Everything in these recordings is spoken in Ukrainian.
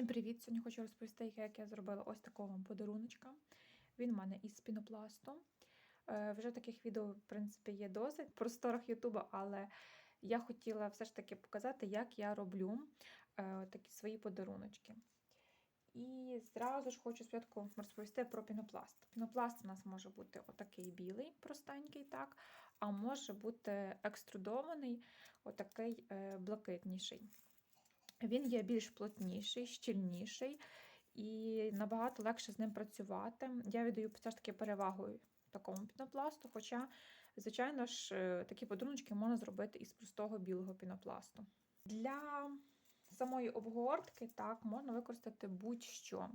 Всім привіт! Сьогодні хочу розповісти, як я зробила ось такого подаруночка. Він у мене із пінопласту. Е, Вже таких відео, в принципі, є досить в просторах Ютуба, але я хотіла все ж таки показати, як я роблю е, такі свої подаруночки. І зразу ж хочу спочатку розповісти про пінопласт. Пінопласт у нас може бути отакий білий, простенький, так, а може бути екструдований, отакий е, блакитніший. Він є більш плотніший, щільніший і набагато легше з ним працювати. Я віддаю все ж таки перевагу такому пінопласту, хоча, звичайно ж, е, такі подарунки можна зробити із простого білого пінопласту. Для самої обгортки так, можна використати будь-що.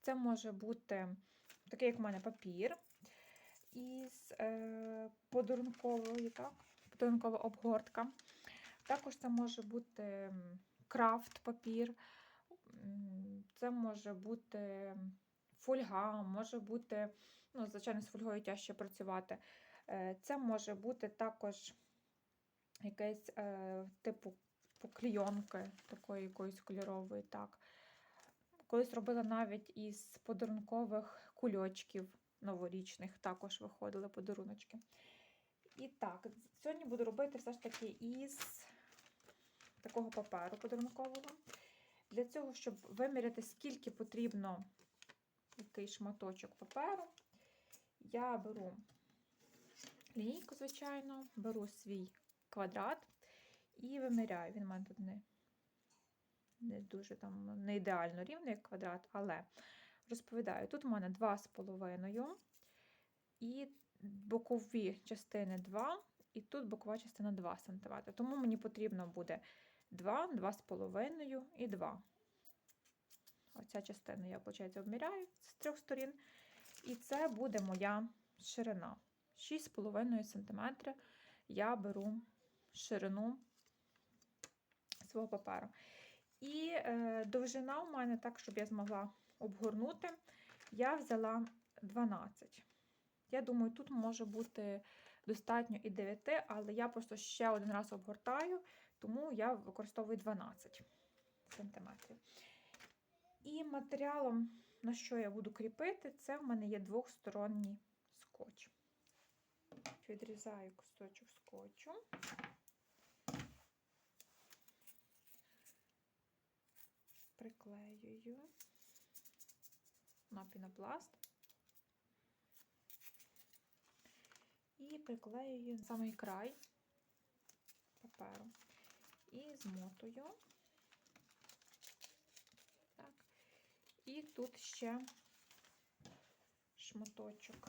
Це може бути такий, як в мене, папір із е, подарункової, так, подарункова обгортка. Також це може бути крафт папір, це може бути фольга, може бути, ну, звичайно, з фольгою тяжче працювати. Е, це може бути також якесь е, типу поклійонки, такої якоїсь кольорової. так. Колись робила навіть із подарункових кульочків новорічних, також виходили подаруночки. І так, сьогодні буду робити все ж таки із такого паперу подарункового. Для цього, щоб виміряти, скільки потрібно який шматочок паперу, я беру лінійку, звичайно, беру свій квадрат і виміряю. Він у мене тут не не дуже там не ідеально рівний як квадрат, але розповідаю, тут у мене 2,5 і бокові частини 2, і тут бокова частина 2 см. Тому мені потрібно буде 2, 2,5 і 2. Оця частина я, виходить, обміряю з трьох сторін. І це буде моя ширина. 6,5 см я беру ширину свого паперу. І е, довжина у мене, так, щоб я змогла обгорнути, я взяла 12. Я думаю, тут може бути достатньо і 9, але я просто ще один раз обгортаю, тому я використовую 12 см. І матеріалом, на що я буду кріпити, це в мене є двохсторонній скотч. Відрізаю кусочок скотчу. Приклеюю на пінопласт і приклеюю самий край паперу і змотую. Так. І тут ще шматочок.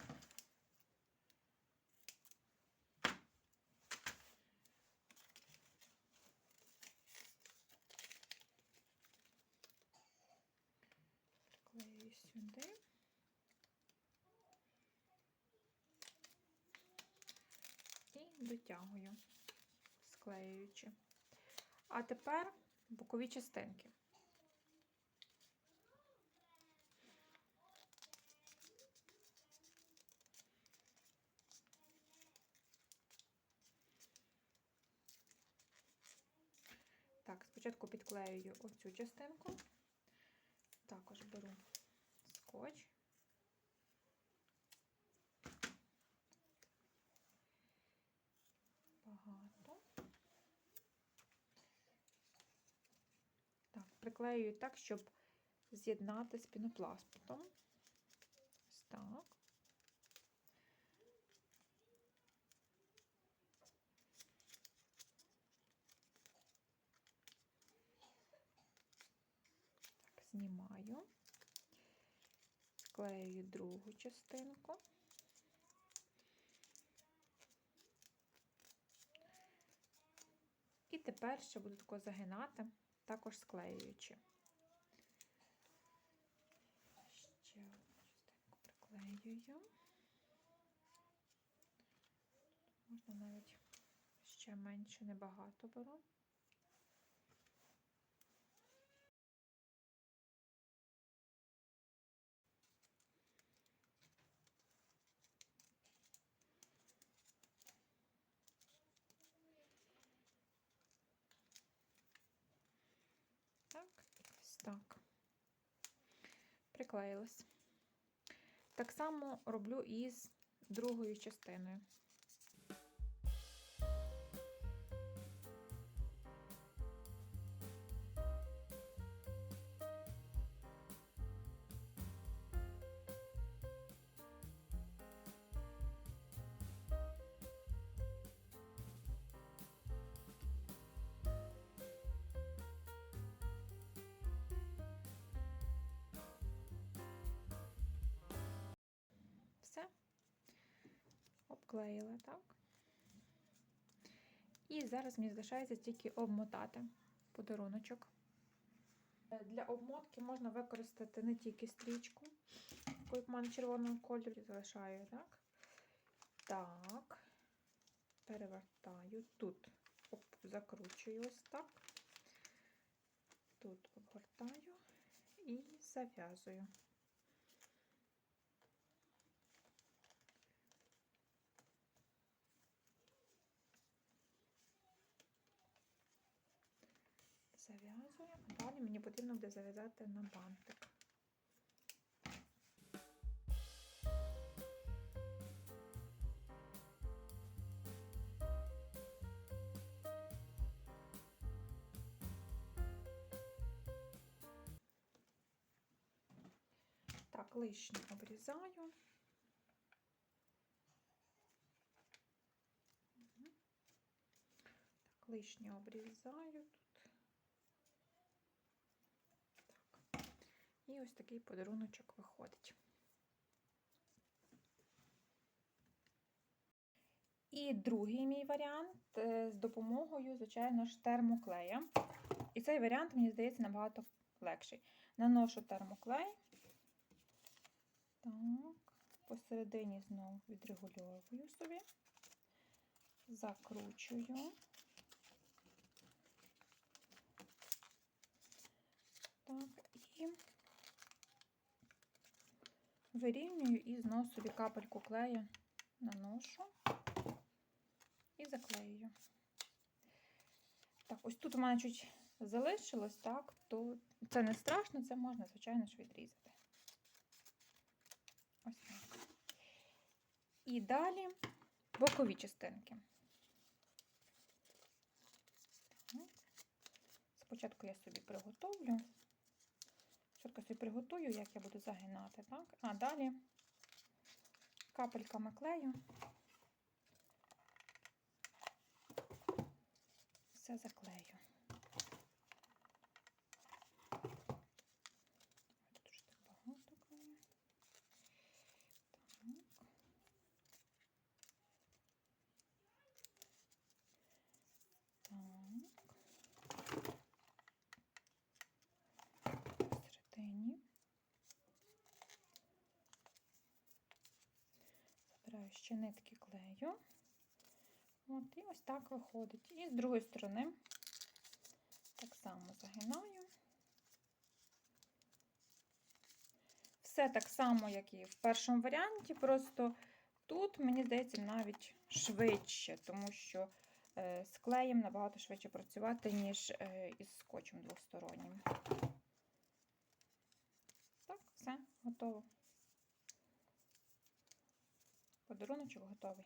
Приклею сюди. І дотягую, склеюючи. А тепер бокові частинки. Так, спочатку підклеюю оцю частинку, також беру скотч. Багато. Так, приклеюю так, щоб з'єднати з пінопластом. Ось так. Так, знімаю, склею другу частинку. І тепер ще буду тако загинати, також склеюючи. Ще частинку приклеюю. Можна навіть ще менше, небагато беру. Ось так. Приклеїлась. Так само роблю із другою частиною. Обклеїла, так. І зараз мені залишається тільки обмотати подаруночок. Для обмотки можна використати не тільки стрічку, яку в мене червоного кольору, залишаю, так? Так, перевертаю. Тут оп, закручую ось так. Тут обгортаю і зав'язую. Зав'язую, а далі мені потрібно буде зав'язати на бантик. Так, лишнє обрізаю. Так, лишнє обрізаю тут. Так. І ось такий подаруночок виходить. І другий мій варіант е, з допомогою, звичайно ж, термоклея. І цей варіант, мені здається, набагато легший. Наношу термоклей. Так, посередині знову відрегульовую собі, закручую. Так, і вирівнюю і знову собі капельку клею наношу і заклеюю. Так, ось тут у мене чуть залишилось, так, то це не страшно, це можна, звичайно ж, відрізати. Ось так. І далі бокові частинки. Спочатку я собі приготовлю. Спочатку собі приготую, як я буду загинати, так? А далі капельками клею. Все заклею. Тут вже так багато клею. Так. Так. Посередині. Забираю ще нитки клею. От, і ось так виходить. І з другої сторони так само загинаю. Все так само, як і в першому варіанті, просто тут, мені здається, навіть швидше, тому що е, з клеєм набагато швидше працювати, ніж е, із скотчем двостороннім. Так, все, готово. Подаруночок готовий.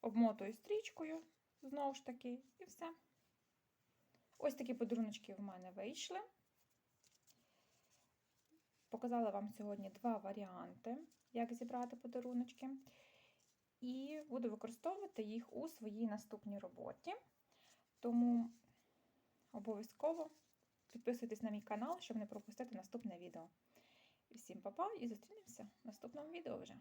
Обмотую стрічкою, знову ж таки, і все. Ось такі подаруночки в мене вийшли. Показала вам сьогодні два варіанти, як зібрати подаруночки. І буду використовувати їх у своїй наступній роботі. Тому обов'язково підписуйтесь на мій канал, щоб не пропустити наступне відео. Всім па-па, і зустрінемося в наступному відео вже.